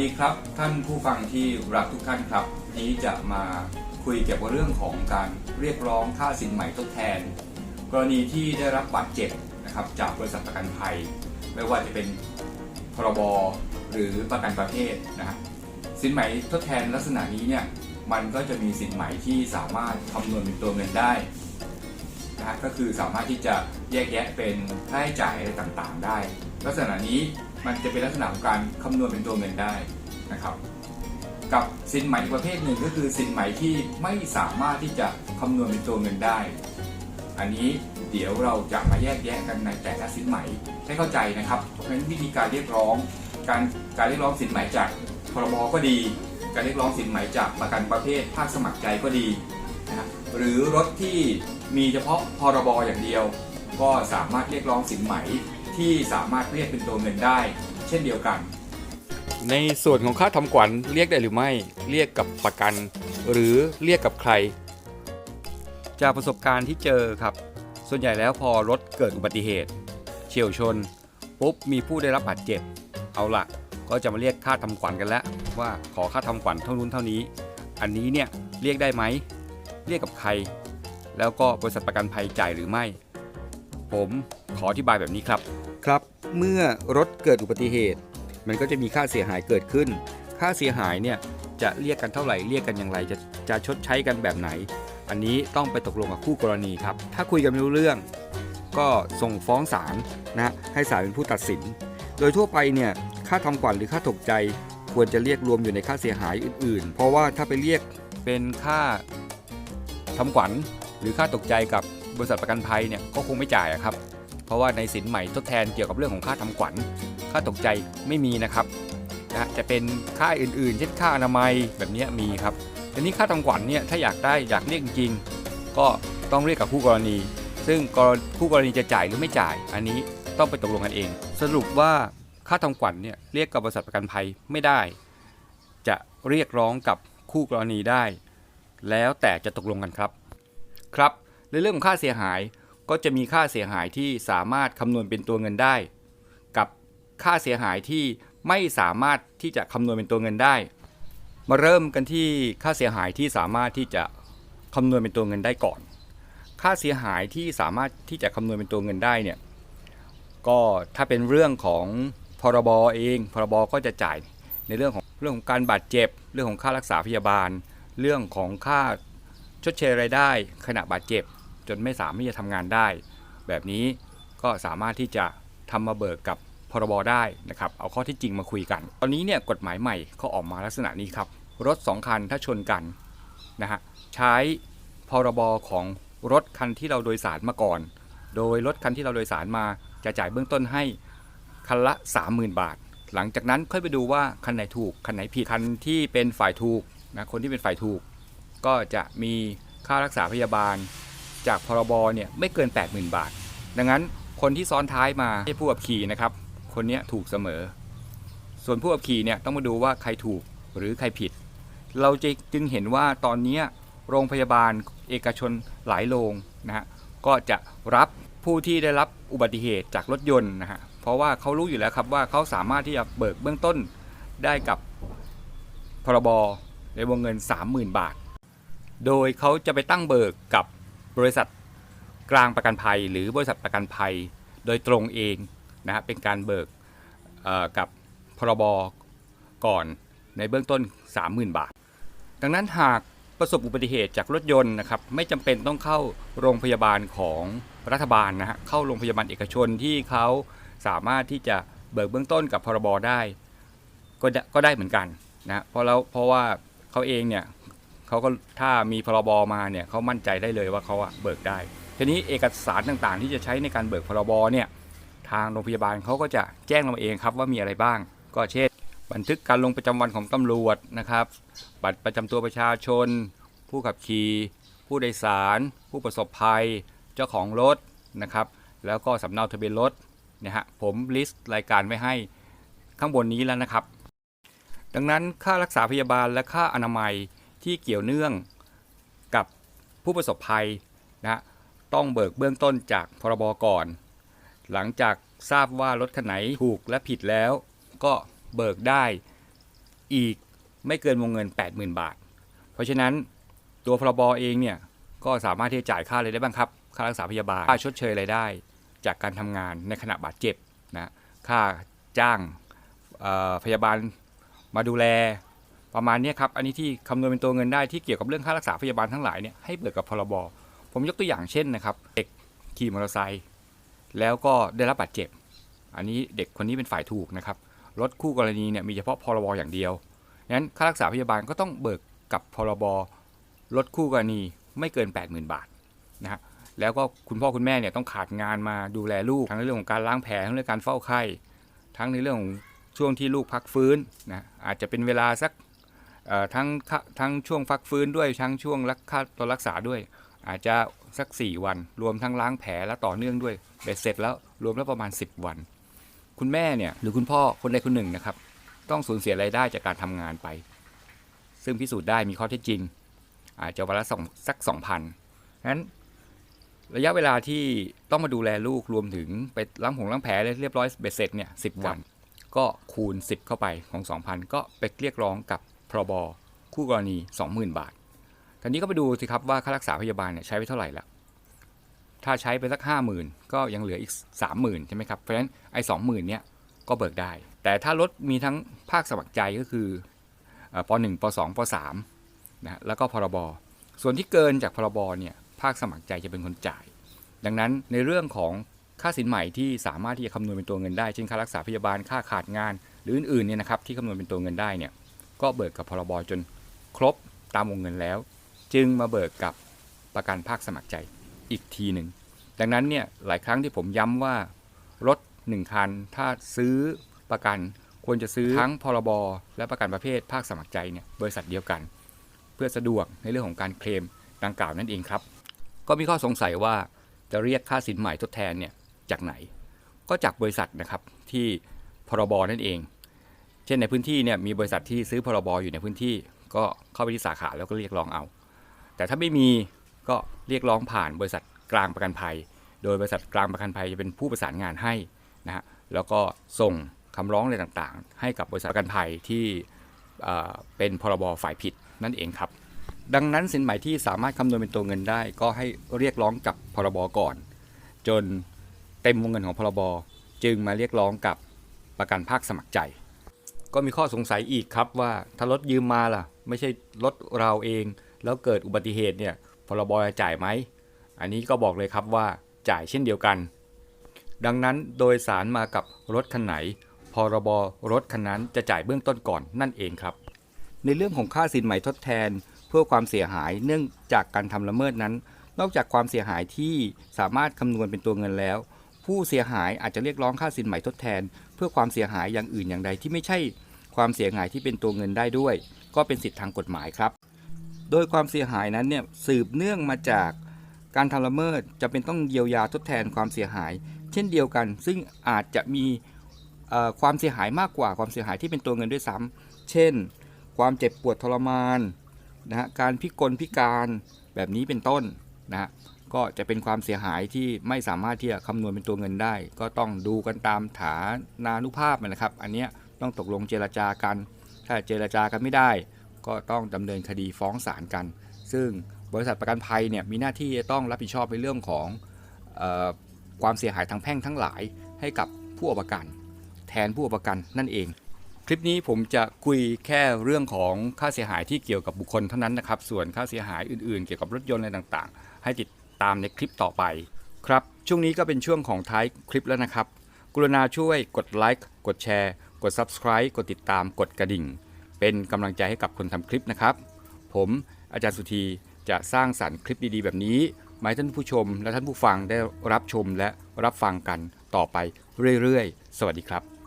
ดีครับท่านผู้ฟังที่รักทุกท่านครับ นี้จะมาคุยเกี่ยวกับเรื่องของการเรียกร้องค่าสินใหม่ทดแทน กรณีที่ได้รับบาดเจ็บนะครับจากบริษัทประกันภัย ไม่ว่าจะเป็นพรบหรือประกันประเภทนะฮะสินไหม่ทดแทนลักษณะนี้เนี่ยมันก็จะมีสินไหม่ที่สามารถคำนวณเป็นตัวเงินได้นะฮะก็คือสามารถที่จะแยกแยะเป็นค่าใช้จ่ายอะไรต่างๆ ได้ ลักษณะนี้มันจะเป็นลักษณะของการคำนวณเป็นตัวเงินได้ นะครับ กับสินไหมอีกประเภทหนึ่งก็คือสินไหมที่ไม่สามารถที่จะคำนวณเป็นตัวเงินได้ อันนี้เดี๋ยวเราจะมาแยกแยะกันในแต่ละสินไหมให้เข้าใจนะครับเพราะฉะนั้นวิธีการเรียกร้องการการเรียกร้องสินไหมจากพรบก็ดี การเรียกร้องสินไหมจากประกันประเภทภาคสมัครใจก็ดีนะหรือรถที่มีเฉพาะพรบอย่างเดียว ก็สามารถเรียกร้องสินไหมที่สามารถเรียกเป็นตัวเงินได้ เช่นเดียวกัน ในส่วนของค่าทำขวัญเรียกได้หรือไม่ เรียกกับประกัน หรือเรียกกับใคร จากประสบการณ์ที่เจอครับ ส่วนใหญ่แล้วพอรถเกิดอุบัติเหตุ เฉียวชนปุ๊บมีผู้ได้รับบาดเจ็บ เอาละก็จะมาเรียกค่าทำขวัญกันแล้ว ว่าขอค่าทำขวัญเท่านู้นเท่านี้ อันนี้เนี่ยเรียกได้ไหมเรียกกับใคร แล้วก็บริษัทประกันภัยจ่ายหรือไม่ ผมขออธิบายแบบนี้ครับ ครับ เมื่อรถเกิดอุบัติเหตุ มันก็จะมีค่าเสียหายเกิดขึ้น ค่าเสียหายเนี่ยจะเรียกกันเท่าไหร่เรียกกันอย่างไร จะจะชดใช้กันแบบไหน อันนี้ต้องไปตกลงกับคู่กรณีครับ ถ้าคุยกันไม่รู้เรื่อง ก็ส่งฟ้องศาลนะฮะให้ศาลเป็นผู้ตัดสิน โดยทั่วไปเนี่ยค่าทำขวัญหรือค่าตกใจ ควรจะเรียกรวมอยู่ในค่าเสียหายอื่น ๆ เพราะว่าถ้าไปเรียกเป็นค่าทำขวัญหรือค่าตกใจกับบริษัทประกันภัยเนี่ยก็คงไม่จ่ายครับ เพราะว่าในสินใหม่ทดแทนเกี่ยวกับเรื่องของค่าทำขวัญ ค่าตกใจไม่มีนะครับนะจะเป็นค่าอื่นๆ เช่นค่าอนามัยแบบนี้มีครับทีนี้ค่าทำขวัญเนี่ยถ้าอยากได้อยากเรียกจริง ก็ต้องเรียกกับคู่กรณี ซึ่งคู่กรณีจะจ่ายหรือไม่จ่าย อันนี้ต้องไปตกลงกันเอง สรุปว่าค่าทำขวัญเนี่ยเรียกกับบริษัทประกันภัยไม่ได้ จะเรียกร้องกับคู่กรณีได้ แล้วแต่จะตกลงกันครับ ครับในเรื่องของค่าเสียหายก็จะมีค่าเสียหายที่สามารถคำนวณเป็นตัวเงินได้ ค่าเสียหายที่ไม่สามารถที่จะคำนวณเป็นตัวเงินได้ มาเริ่มกันที่ค่าเสียหายที่สามารถที่จะคำนวณเป็นตัวเงินได้ก่อน ค่าเสียหายที่สามารถที่จะคำนวณเป็นตัวเงินได้เนี่ยก็ถ้าเป็นเรื่องของพรบเองพรบก็จะจ่ายในเรื่องของเรื่องของการบาดเจ็บ เรื่องของค่ารักษาพยาบาล เรื่องของค่าชดเชยรายได้ ขณะบาดเจ็บ จนไม่สามารถที่จะทำงานได้ แบบนี้ก็สามารถที่จะทำมาเบิกกับ พรบได้นะครับเอาข้อที่จริงมาคุยกัน ตอนนี้เนี่ยกฎหมายใหม่เขาออกมาลักษณะนี้ครับ รถ 2 คันถ้าชนกันนะฮะใช้พรบของรถคันที่เราโดยสารมาก่อน โดยรถคันที่เราโดยสารมาจะจ่ายเบื้องต้นให้คันละ 30,000 บาท หลังจากนั้นค่อยไปดูว่าคันไหนถูกคันไหนผิดคันที่เป็นฝ่ายถูกนะคนที่เป็นฝ่ายถูก ก็จะมีค่ารักษาพยาบาล จากพรบเนี่ยไม่เกิน 80,000 บาท ดังนั้นคนที่ซ้อนท้ายมาให้ผู้ขับขี่นะครับ คนนี้ถูกเสมอ ส่วนผู้ขับขี่เนี่ยต้องมาดูว่าใครถูกหรือใครผิด เราจะจึงเห็นว่าตอนนี้โรงพยาบาลเอกชนหลายโรงนะฮะก็จะรับผู้ที่ได้รับอุบัติเหตุจากรถยนต์นะฮะเพราะว่าเขารู้อยู่แล้วครับว่าเขาสามารถที่จะเบิกเบื้องต้นได้กับพรบในวงเงิน 30,000 บาท โดยเขาจะไปตั้งเบิกกับบริษัทกลางประกันภัย หรือบริษัทประกันภัย โดยตรงเอง นะฮะเป็นการเบิกกับพรบก่อนในเบื้องต้น 30,000 บาท ดังนั้นหากประสบอุบัติเหตุจากรถยนต์นะครับไม่จำเป็นต้องเข้าโรงพยาบาลของรัฐบาลนะฮะเข้าโรงพยาบาลเอกชนที่เขาสามารถที่จะเบิกเบื้องต้นกับพรบได้ก็ได้ก็ได้เหมือนกันนะเพราะแล้วเพราะว่าเขาเองเนี่ยเขาก็ถ้ามีพรบมาเนี่ยเขามั่นใจได้เลยว่าเขาเบิกได้ทีนี้เอกสารต่างๆ ที่จะใช้ในการเบิกพรบเนี่ย ทางโรงพยาบาลเขาก็จะแจ้งเราเองครับว่ามีอะไรบ้าง ก็เช่น บันทึกการลงประจำวันของตำรวจนะครับ บัตรประจำตัวประชาชน ผู้ขับขี่ผู้โดยสาร ผู้ประสบภัย เจ้าของรถนะครับ แล้วก็สำเนาทะเบียนรถนะฮะผมลิสต์รายการไว้ให้ข้างบนนี้แล้วนะครับ ดังนั้นค่ารักษาพยาบาลและค่าอนามัยที่เกี่ยวเนื่องกับผู้ประสบภัยนะฮะต้องเบิกเบื้องต้นจากพรบก่อน หลังจากทราบว่ารถคันไหนถูกและผิดแล้ว ก็เบิกได้อีกไม่เกินวงเงิน 80,000 บาท เพราะฉะนั้นตัวพรบเองเนี่ยก็สามารถที่จะจ่ายค่าอะไรได้บ้างครับ ค่ารักษาพยาบาล ค่าชดเชยรายได้ จากการทำงานในขณะบาดเจ็บนะค่าจ้างพยาบาลมาดูแลประมาณนี้ครับ อันนี้ที่คำนวณเป็นตัวเงินได้ที่เกี่ยวกับเรื่องค่ารักษาพยาบาลทั้งหลายเนี่ยให้เบิกกับพรบ ผมยกตัวอย่างเช่นนะครับ เด็กขี่มอเตอร์ไซค์ แล้วก็ได้รับบาดเจ็บ อันนี้เด็กคนนี้เป็นฝ่ายถูกนะครับรถคู่กรณีเนี่ยมีเฉพาะพรบอย่างเดียวงั้นค่ารักษาพยาบาลก็ต้องเบิกกับพรบรถคู่กรณีไม่เกิน 80,000 บาทนะฮะแล้วก็คุณพ่อคุณแม่เนี่ยต้องขาดงานมาดูแลลูก ทั้งในเรื่องของการล้างแผลทั้งเรื่องการเฝ้าไข้ ทั้งในเรื่องของช่วงที่ลูกพักฟื้นนะอาจจะเป็นเวลาสักทั้งทั้งช่วงพักฟื้นด้วยทั้งช่วงรักค่าตอนรักษาด้วย อาจจะสัก 4 วัน รวมทั้งล้างแผลและต่อเนื่องด้วยเบ็ดเสร็จแล้วรวมแล้วประมาณ 10 วัน คุณแม่เนี่ยหรือคุณพ่อคนใดคนหนึ่งนะครับ ต้องสูญเสียรายได้จากการทำงานไป ซึ่งพิสูจน์ได้มีข้อเท็จจริง อาจจะวันละสองสักสองพันนั้นระยะเวลาที่ต้องมาดูแลลูกรวมถึงไปล้างผงล้างแผลเรียบร้อยเบ็ดเสร็จเนี่ยสิวัน ก็คูณ 10 เข้าไปของ 2,000 ก็ไปเรียกร้องกับพรบคู่กรณี 20,000 บาท ทีนี้ก็ไปดูสิครับว่าค่ารักษาพยาบาลเนี่ยใช้ไปเท่าไหร่ละถ้าใช้ไปสัก 50,000 ก็ยังเหลืออีก 30,000 ใช่ไหมครับ เพราะฉะนั้นไอ้20,000เนี่ยก็เบิกได้ แต่ถ้ารถมีทั้งภาคสมัครใจก็คือเอ่อป .1 ป .2 ป .3 นะฮะแล้วก็พรบ ส่วนที่เกินจากพรบเนี่ยภาคสมัครใจจะเป็นคนจ่าย ดังนั้นในเรื่องของค่าสินใหม่ที่สามารถที่จะคำนวณเป็นตัวเงินได้ เช่นค่ารักษาพยาบาลค่าขาดงาน หรืออื่นๆเนี่ยนะครับที่คำนวณเป็นตัวเงินได้เนี่ยก็เบิกกับพรบจนครบตามวงเงินแล้ว จึงมาเบิกกับประกันภาคสมัครใจอีกทีหนึ่ง ดังนั้นเนี่ยหลายครั้งที่ผมย้ำว่ารถหนึ่งคัน ถ้าซื้อประกันควรจะซื้อทั้งพรบและประกันประเภทภาคสมัครใจเนี่ยบริษัทเดียวกัน เพื่อสะดวกในเรื่องของการเคลมดังกล่าวนั่นเองครับ ก็มีข้อสงสัยว่าจะเรียกค่าสินใหม่ทดแทนเนี่ยจากไหน ก็จากบริษัทนะครับที่พรบนั่นเอง เช่นในพื้นที่เนี่ยมีบริษัทที่ซื้อพรบอยู่ในพื้นที่ ก็เข้าไปที่สาขาแล้วก็เรียกร้องเอา แต่ถ้าไม่มีก็เรียกร้องผ่านบริษัทกลางประกันภัย โดยบริษัทกลางประกันภัยจะเป็นผู้ประสานงานให้นะฮะแล้วก็ส่งคำร้องอะไรต่างๆ ให้กับบริษัทประกันภัยที่เป็นพรบฝ่ายผิดนั่นเองครับ ดังนั้นสินใหม่ที่สามารถคำนวณเป็นตัวเงินได้ ก็ให้เรียกร้องกับพรบก่อน จนเต็มวงเงินของพรบจึงมาเรียกร้องกับประกันภาคสมัครใจ ก็มีข้อสงสัยอีกครับว่าถ้ารถยืมมาล่ะ ไม่ใช่รถเราเอง แล้วเกิดอุบัติเหตุเนี่ยพรบจะจ่ายไหม อันนี้ก็บอกเลยครับว่าจ่ายเช่นเดียวกัน ดังนั้นโดยสารมากับรถคันไหน พรบรถคันนั้นจะจ่ายเบื้องต้นก่อนนั่นเองครับ ในเรื่องของค่าสินใหม่ทดแทน เพื่อความเสียหายเนื่องจากการทำละเมิดนั้น นอกจากความเสียหายที่สามารถคำนวณเป็นตัวเงินแล้ว ผู้เสียหายอาจจะเรียกร้องค่าสินใหม่ทดแทน เพื่อความเสียหายอย่างอื่นอย่างใดที่ไม่ใช่ความเสียหายที่เป็นตัวเงินได้ด้วย ก็เป็นสิทธิทางกฎหมายครับ โดยความเสียหายนั้นเนี่ยสืบเนื่องมาจากการทำละเมิดจะเป็นต้องเยียวยาทดแทนความเสียหาย เช่นเดียวกัน ซึ่งอาจจะมีความเสียหายมากกว่าความเสียหายที่เป็นตัวเงินด้วยซ้ำเช่น ความเจ็บปวดทรมานนะฮะการพิกลพิการแบบนี้เป็นต้นนะฮะก็จะเป็นความเสียหายที่ไม่สามารถที่จะคำนวณเป็นตัวเงินได้ ก็ต้องดูกันตามฐานานุภาพนะครับ อันนี้ต้องตกลงเจรจากัน ถ้าเจรจากันไม่ได้ ก็ต้องดำเนินคดีฟ้องศาลกัน ซึ่งบริษัทประกันภัยเนี่ยมีหน้าที่จะต้องรับผิดชอบในเรื่องของออความเสียหายทางแพ่งทั้งหลายให้กับผู้ประกัน แทนผู้ประกันนั่นเอง คลิปนี้ผมจะคุยแค่เรื่องของค่าเสียหายที่เกี่ยวกับบุคคลเท่านั้นนะครับ ส่วนค่าเสียหายอื่นๆ เกี่ยวกับรถยนต์อะไรต่างๆ ให้ติดตามในคลิปต่อไปครับช่วงนี้ก็เป็นช่วงของท้ายคลิปแล้วนะครับ กรุณาช่วยกดไลค์กดแชร์ กด Subscribe กดติดตามกดกระดิ่ง เป็นกำลังใจให้กับคนทำคลิปนะครับ ผมอาจารย์สุธีจะสร้างสรรค์คลิปดีๆ แบบนี้มาให้ท่านผู้ชมและท่านผู้ฟังได้รับชมและรับฟังกันต่อไปเรื่อยๆ สวัสดีครับ